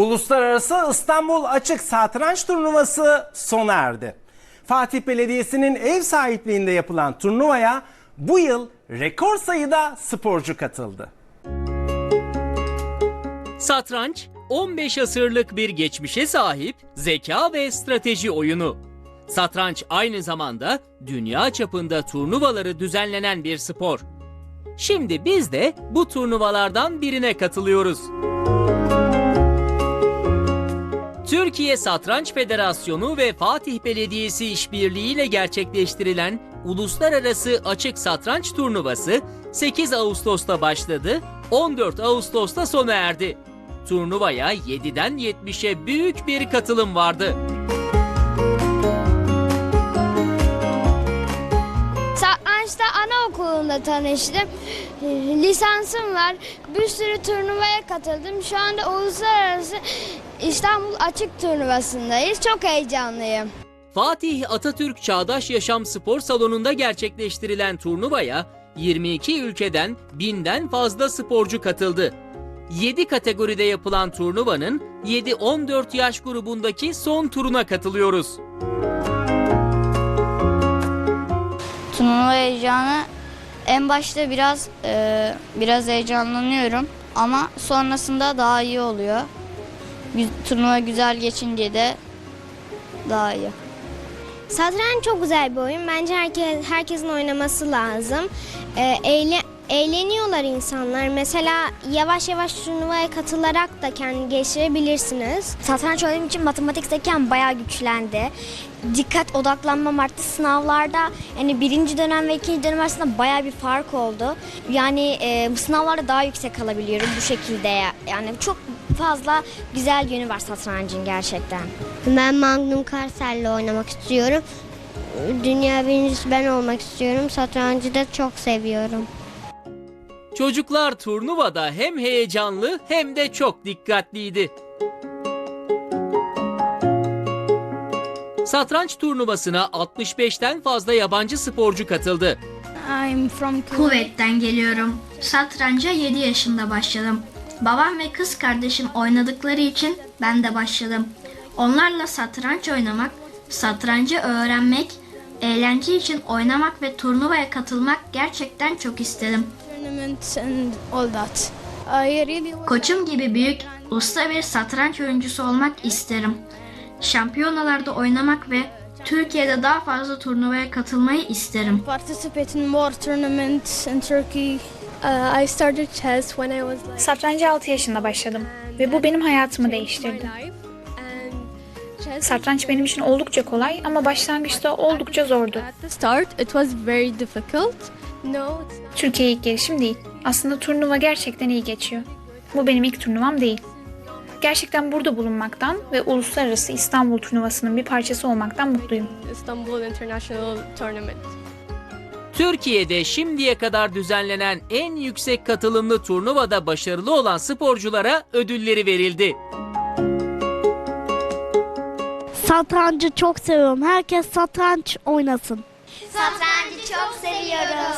Uluslararası İstanbul Açık Satranç Turnuvası sona erdi. Fatih Belediyesi'nin ev sahipliğinde yapılan turnuvaya bu yıl rekor sayıda sporcu katıldı. Satranç 15 asırlık bir geçmişe sahip zeka ve strateji oyunu. Satranç aynı zamanda dünya çapında turnuvaları düzenlenen bir spor. Şimdi biz de bu turnuvalardan birine katılıyoruz. Türkiye Satranç Federasyonu ve Fatih Belediyesi işbirliğiyle gerçekleştirilen Uluslararası Açık Satranç Turnuvası 8 Ağustos'ta başladı, 14 Ağustos'ta sona erdi. Turnuvaya 7'den 70'e büyük bir katılım vardı. Satrançta anaokulunda tanıştım. Lisansım var. Bir sürü turnuvaya katıldım. Şu anda uluslararası İstanbul Açık Turnuvası'ndayız. Çok heyecanlıyım. Fatih Atatürk Çağdaş Yaşam Spor Salonu'nda gerçekleştirilen turnuvaya 22 ülkeden binden fazla sporcu katıldı. 7 kategoride yapılan turnuvanın 7-14 yaş grubundaki son turuna katılıyoruz. Turnuva heyecanı en başta biraz e, biraz heyecanlanıyorum ama sonrasında daha iyi oluyor. Turnuva güzel geçince de daha iyi. Satranç çok güzel bir oyun. Bence herkes herkesin oynaması lazım. Ee, eğle- eğleniyorlar insanlar. Mesela yavaş yavaş turnuvaya katılarak da kendini geliştirebilirsiniz. Satranç oynadığım için matematik zekam bayağı güçlendi. Dikkat odaklanmam arttı sınavlarda. Yani birinci dönem ve ikinci dönem arasında bayağı bir fark oldu. Yani e, bu sınavlarda daha yüksek alabiliyorum bu şekilde. Yani çok fazla güzel yönü var satrancın gerçekten. Ben Magnum Carlsen'le oynamak istiyorum. Dünya birincisi ben olmak istiyorum. Satrancı da çok seviyorum. Çocuklar turnuvada hem heyecanlı hem de çok dikkatliydi. Satranç turnuvasına 65'ten fazla yabancı sporcu katıldı. I'm from Kuveyt'ten geliyorum. Satranca 7 yaşında başladım. Babam ve kız kardeşim oynadıkları için ben de başladım. Onlarla satranç oynamak, satrancı öğrenmek, eğlence için oynamak ve turnuvaya katılmak gerçekten çok istedim. Koçum gibi büyük, usta bir satranç oyuncusu olmak isterim. Şampiyonalarda oynamak ve Türkiye'de daha fazla turnuvaya katılmayı isterim. participate in more tournaments in Turkey. Uh, I started chess when I was like Satranca 6 yaşında başladım ve bu benim hayatımı değiştirdi. Satranç benim için oldukça kolay ama başlangıçta oldukça zordu. at the start it was very difficult. No, it's not. Türkiye ilk gelişim değil. Aslında turnuva gerçekten iyi geçiyor. Bu benim ilk turnuvam değil. Gerçekten burada bulunmaktan ve uluslararası İstanbul turnuvasının bir parçası olmaktan mutluyum. Istanbul International Tournament. Türkiye'de şimdiye kadar düzenlenen en yüksek katılımlı turnuvada başarılı olan sporculara ödülleri verildi. Satrancı çok seviyorum. Herkes satranç oynasın. Satrancı çok seviyoruz.